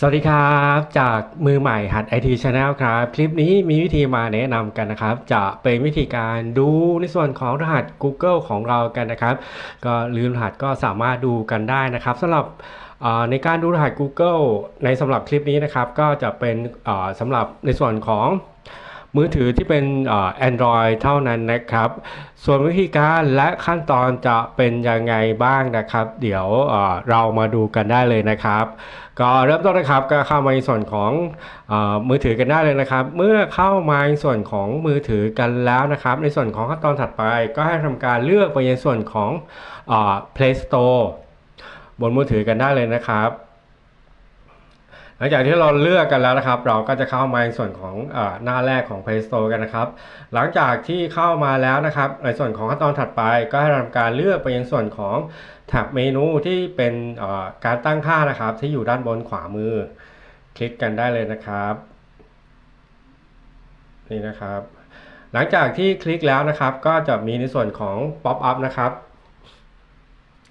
สวัสดีครับ จากมือใหม่หัดไอทีชาแนลครับ คลิปนี้มีวิธีมาแนะนำกันนะครับ จะเป็นวิธีการดูในส่วนของรหัส Google ของเรากันนะครับ ก็ลืมรหัสก็สามารถดูกันได้นะครับสำหรับในการดูรหัส Google ในสำหรับคลิปนี้นะครับ ก็จะเป็นสำหรับในส่วนของ มือถือที่เป็นเอ่อ Android เท่านั้นนะครับ ส่วนวิธีการและขั้นตอนจะเป็นยังไงบ้างนะครับ เดี๋ยวเรามาดูกันได้เลยนะครับ ก็เริ่มต้นนะครับก็เข้ามาในส่วนของอมือถือกันได้เลยนะครับ เมื่อเข้ามาในส่วนของมือถือกันแล้วนะครับ ในส่วนของขั้นตอนถัดไป ก็ให้ทำการเลือกไปในส่วนของเออ Play Store บนมือถือกันได้เลยนะครับ หลังจากที่เราเลือกกันแล้วนะครับ เราก็จะเข้ามาในส่วนของอหน้าแรกของ Play Store กันนะครับ หลังจากที่เข้ามาแล้วนะครับ ในส่วนของขั้นตอนถัดไปก็ให้ทำการเลือกไปยังส่วนของแท็บเมนูที่เป็นการตั้งค่านะครับ ที่อยู่ด้านบนขวามือ คลิกกันได้เลยนะครับนี่นะครับ หลังจากที่คลิกแล้วนะครับ ก็จะมีในส่วนของ Pop up นะครับ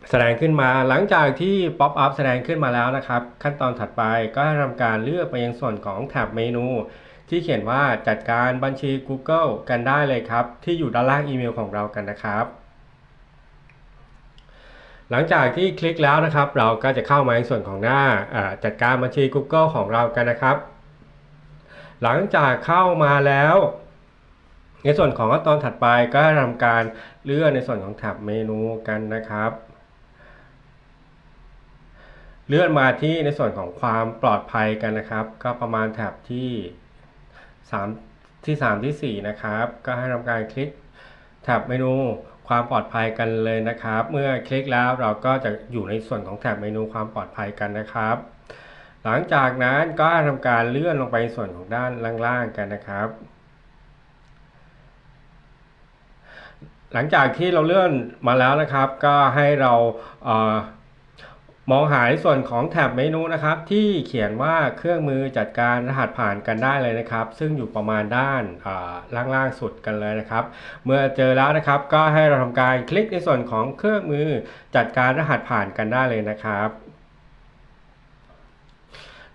แสดงขึ้นมาหลังจากที่ Pop up แสดงขึ้นมาแล้วนะครับ ขั้นตอนถัดไปก็ให้ทำการเลือกไปยังส่วนของแท็บเมนู ที่เขียนว่าจัดการบัญชี Google กันได้เลยครับ ที่อยู่ด้านล่างอีเมลของเรากันนะครับ หลังจากที่คลิกแล้วนะครับ เราก็จะเข้ามาในส่วนของหน้าจัดการบัญชี Google ของเรากันนะครับ หลังจากเข้ามาแล้วในส่วนของขั้นตอนถัดไปก็ทำการเลื่อนในส่วนของแท็บเมนูกันนะครับ เลื่อนมาที่ในส่วนของความปลอดภัยกันนะครับ ก็ประมาณแท็บที่3ที่ 3 ที่ 4 นะครับ ก็ให้ทำการคลิกแท็บเมนูความปลอดภัยกันเลยนะครับ เมื่อคลิกแล้วเราก็จะอยู่ในส่วนของแท็บเมนูความปลอดภัยกันนะครับ หลังจากนั้นก็ทำการเลื่อนลงไปส่วนของด้านล่างๆกันนะครับ หลังจากที่เราเลื่อนมาแล้วนะครับ ก็ให้เราเออ มองหาในส่วนของแท็บเมนูนะครับที่เขียนว่าเครื่องมือจัดการรหัสผ่านกันได้เลยนะครับ ซึ่งอยู่ประมาณด้านอ่าล่างๆสุดกันเลยนะครับ เมื่อเจอแล้วนะครับก็ให้เราทำการคลิกในส่วนของเครื่องมือจัดการรหัสผ่านกันได้เลยนะครับ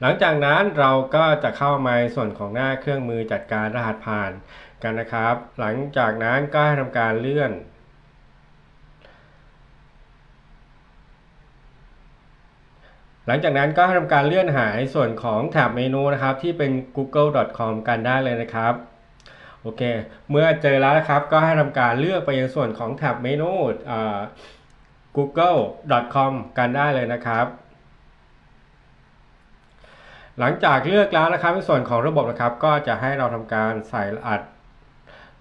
หลังจากนั้นเราก็จะเข้ามาส่วนของหน้าเครื่องมือจัดการรหัสผ่านกันนะครับ หลังจากนั้นก็ให้ทำการเลื่อน หลังจากนั้นก็ให้ทำการเลื่อนหาในส่วนของแท็บเมนูนะครับ ที่เป็น google.com กันได้เลยนะครับโอเค เมื่อเจอแล้วนะครับ ก็ให้ทำการเลือกไปยังส่วนของแท็บเมนู google.com กันได้เลยนะครับ หลังจากเลือกแล้วนะครับในส่วนของระบบนะครับ ก็จะให้เราทำการใส่รหัส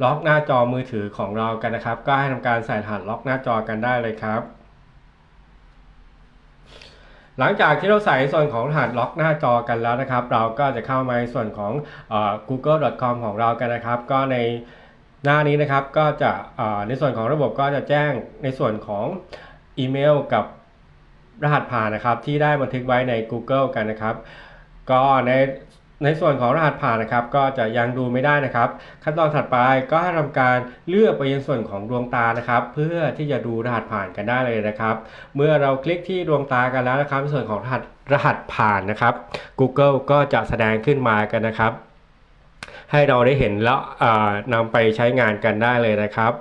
ล็อกหน้าจอมือถือของเรากันนะครับ ก็ให้ทำการใส่รหัสล็อกหน้าจอกันได้เลยครับ หลังจากที่เราใส่ส่วนของรหัสล็อกหน้าจอกันแล้วนะครับ เราก็จะเข้ามาในส่วนของอ google.com ของเรากันนะครับ ก็ในหน้านี้นะครับก็จะในส่วนของระบบก็จะแจ้งในส่วนของอีเมลกับรหัสผ่านนะครับ ที่ได้บันทึกไว้ใน Google กันนะครับ ก็ใน ในส่วนของรหัสผ่านนะครับ ก็จะยังดูไม่ได้นะครับ ขั้นตอนถัดไปก็ให้ทำการเลือกไปยังส่วนของดวงตานะครับ เพื่อที่จะดูรหัสผ่านกันได้เลยนะครับ เมื่อเราคลิกที่ดวงตากันแล้วนะครับในส่วนของรหัสรหัสผ่านนะครับ Google ก็จะแสดงขึ้นมากันนะครับ ให้เราได้เห็นแล้วนำไปใช้งานกันได้เลยนะครับ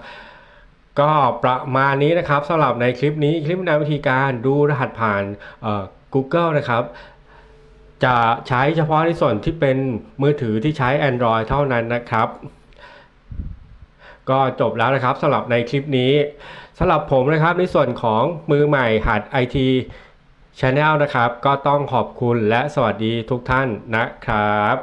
ก็ประมาณนี้นะครับสำหรับในคลิปนี้คลิปแนะนำวิธีการดูรหัสผ่าน Google นะครับ จะใช้เฉพาะในส่วนที่เป็นมือถือที่ใช้ Android เท่านั้นนะครับ ก็จบแล้วนะครับสำหรับในคลิปนี้สำหรับผมนะครับในส่วนของมือใหม่หัด IT Channel นะครับ ก็ต้องขอบคุณและสวัสดีทุกท่านนะครับ